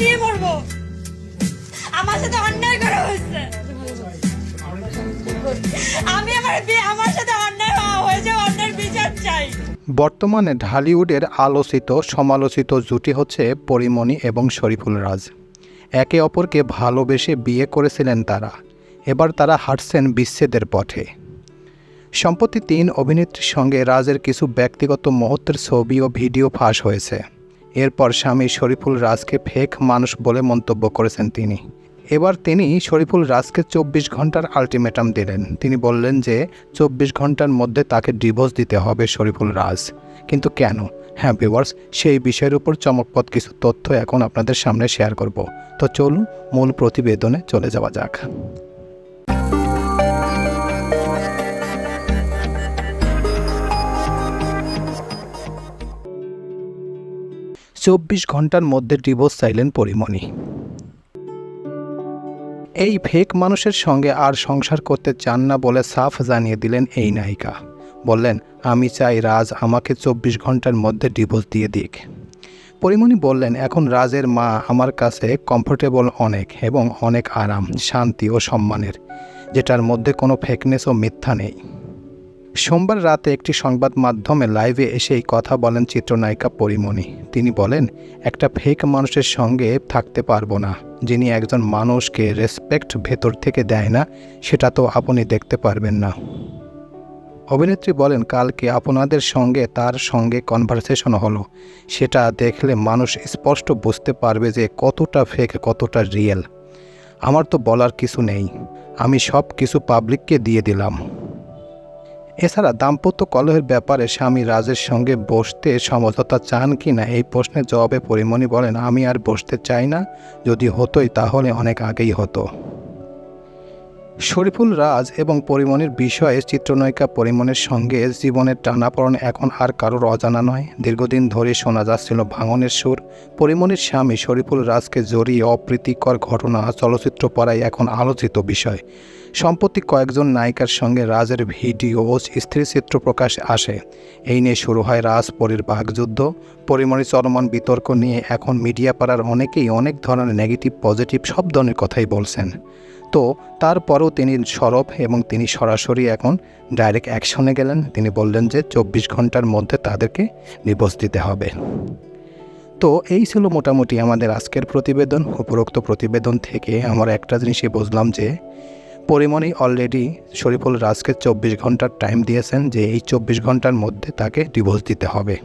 নিয়ে মরবো। আমার সাথে অন্যায় করা হয়েছে। আমি আমার আমার সাথে অন্যায় হয়েছে বিচার চাই। বর্তমানে ঢালিউডের আলোচিত, সমালোচিত জুটি হচ্ছে পরিমণি এবং শরীফুল রাজ। একে অপরকে ভালোবেসে বিয়ে করেছিলেন তারা। এবার তারা হাঁটছেন বিচ্ছেদের পথে। সম্প্রতি তিন অভিনেত্রীর সঙ্গে রাজের কিছু ব্যক্তিগত মুহূর্তের ছবি ও ভিডিও ফাঁস হয়েছে। এরপর স্বামী শরীফুল রাজকে ফেক মানুষ বলে মন্তব্য করেছেন তিনি। এবার তিনি শরীফুল রাজকে চব্বিশ ঘণ্টার আলটিমেটাম দিলেন। তিনি বললেন যে, চব্বিশ ঘণ্টার মধ্যে তাকে ডিভোর্স দিতে হবে শরীফুল রাজ। কিন্তু কেন? হ্যাঁ ভিউয়ার্স, সেই বিষয়ের উপর চমকপদ কিছু তথ্য এখন আপনাদের সামনে শেয়ার করব। তো চলুন মূল প্রতিবেদনে চলে যাওয়া যাক। চব্বিশ ঘণ্টার মধ্যে ডিভোর্স চাইলেন পরিমণি। এই ফেক মানুষের সঙ্গে আর সংসার করতে চান না বলে সাফ জানিয়ে দিলেন এই নায়িকা। বললেন, আমি চাই রাজ আমাকে চব্বিশ ঘণ্টার মধ্যে ডিভোর্স দিয়ে দিক। পরিমণি বললেন, এখন রাজের মা আমার কাছে কমফোর্টেবল অনেক এবং অনেক আরাম, শান্তি ও সম্মানের, যেটার মধ্যে কোনো ফেকনেস ও মিথ্যা নেই। সোমবার রাতে একটি সংবাদ মাধ্যমে লাইভে এসে এই কথা বলেন চিত্রনায়িকা পরিমণি। তিনি বলেন, একটা ফেক মানুষের সঙ্গে থাকতে পারব না। যিনি একজন মানুষকে রেসপেক্ট ভেতর থেকে দেয় না, সেটা তো আপনি দেখতে পারবেন না। অভিনেত্রী বলেন, কালকে আপনাদের সঙ্গে তার সঙ্গে কনভারসেশন হলো। সেটা দেখলে মানুষ স্পষ্ট বুঝতে পারবে যে কতটা ফেক কতটা রিয়েল আমার তো বলার কিছু নেই। আমি সব কিছু পাবলিককে দিয়ে দিলাম। এছাড়া দাম্পত্য কলহের ব্যাপারে স্বামী রাজের সঙ্গে বসতে সমঝোতা চান কি না, এই প্রশ্নের জবাবে পরিমণি বলেন, আমি আর বসতে চাই না। যদি হতোই, তাহলে অনেক আগেই হতো। শরীফুল রাজ এবং পরিমণির বিষয়ে চিত্রনায়িকা পরিমণের সঙ্গে জীবনের টানাপড়ন এখন আর কারোর অজানা নয়। দীর্ঘদিন ধরে শোনা যাচ্ছিল ভাঙনের সুর। পরিমণির স্বামী শরীফুল রাজকে জড়িয়ে অপ্রীতিকর ঘটনা, চলচ্চিত্র পড়াই এখন আলোচিত বিষয়। সম্প্রতি কয়েকজন নায়িকার সঙ্গে রাজের ভিডিও ও স্থিরচিত্র প্রকাশ আসে। এই নিয়ে শুরু হয় রাজ পরীর বাঘযুদ্ধ পরিমণি চলমান বিতর্ক নিয়ে এখন মিডিয়া পাড়ার অনেকেই অনেক ধরনের নেগেটিভ, পজিটিভ, সব ধরনের কথাই বলছেন। তো তারপরেও তিনি সরব এবং তিনি সরাসরি এখন ডাইরেক্ট অ্যাকশনে গেলেন। তিনি বললেন যে চব্বিশ ঘণ্টার মধ্যে তাদেরকে ডিভোর্স দিতে হবে। তো এই ছিল মোটামুটি আমাদের আজকের প্রতিবেদন। উপরোক্ত প্রতিবেদন থেকে আমরা একটা জিনিসই বুঝলাম যে পরিমণি অলরেডি শরীফুল রাজকে চব্বিশ ঘণ্টার টাইম দিয়েছেন যে এই চব্বিশ ঘণ্টার মধ্যে তাকে ডিভোর্স দিতে হবে।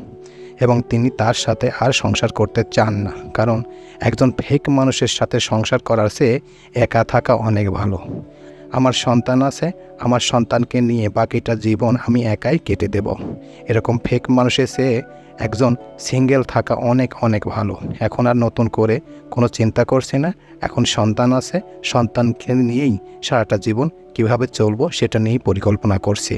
এবং তিনি তার সাথে আর সংসার করতে চান না। কারণ একজন ফেক মানুষের সাথে সংসার করার চেয়ে একা থাকা অনেক ভালো। আমার সন্তান আছে, আমার সন্তানকে নিয়ে বাকিটা জীবন আমি একাই কেটে দেব। এরকম ফেক মানুষের চেয়ে একজন সিঙ্গেল থাকা অনেক অনেক ভালো। এখন আর নতুন করে কোনো চিন্তা করছি না। এখন সন্তান আছে, সন্তানকে নিয়েই সারাটা জীবন কীভাবে চলবো সেটা নিয়েই পরিকল্পনা করছি।